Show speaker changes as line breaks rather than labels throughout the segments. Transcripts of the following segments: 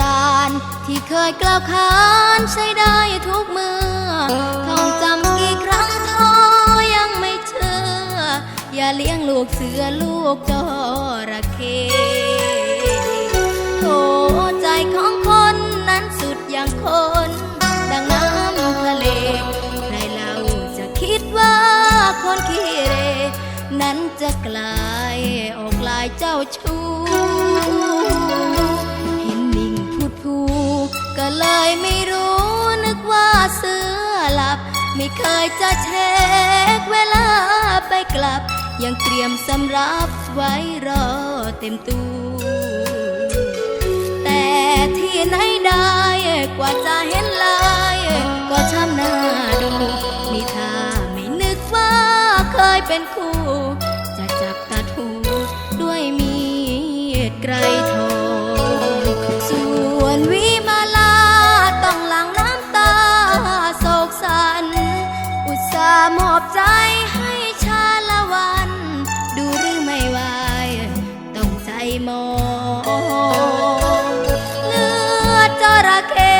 ราณ ที่เคยกล่าวขานใช้ได้ทุกเมื่อท่องจำกี่ครั้งท้อยังไม่เชื่อ อย่าเลี้ยงลูกเสือลูกจระเข้โถใจของคนนั้นสุดอย่างคน ดังน้ำทะเล ใครเราจะคิดว่าคนขี้เร นั้นจะกลายออกลายเจ้าชู้ ก็เลยไม่รู้นึกว่าเสือหลับ ไม่เคยจะเช็คเวลาไปกลับ ยังเตรียมสำรับไว้รอเต็มตู้แต่ที่ไหนได้กว่าจะเห็นลายก็ช้ำหน้าดูนี่ถ้าไม่นึกว่าเคยเป็นคู่ อบใจให้ชาละวัน ดูหรือไม่ไหวต้องใจมองเลือดจระเข้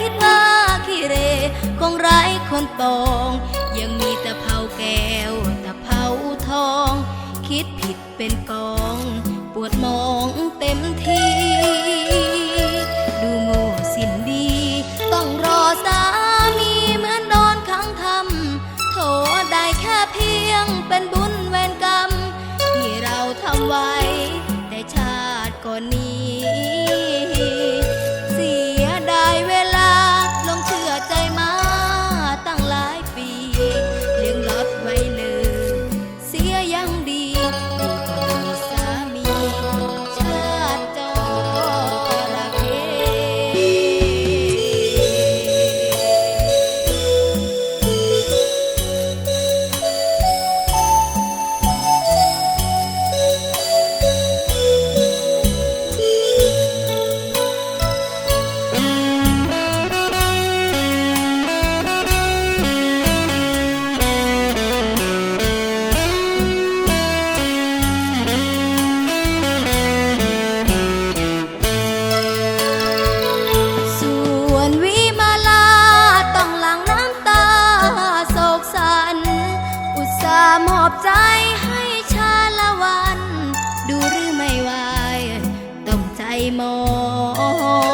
คิดว่าขี้เรคงไร้คนปอง ยังมีตะเภาแก้วตะเภาทอง คิดผิดเป็นกอง ปวดมองเต็มทีามอบใจให้ชาละวัน ดูหรือไม่วาย ต้องใจมอง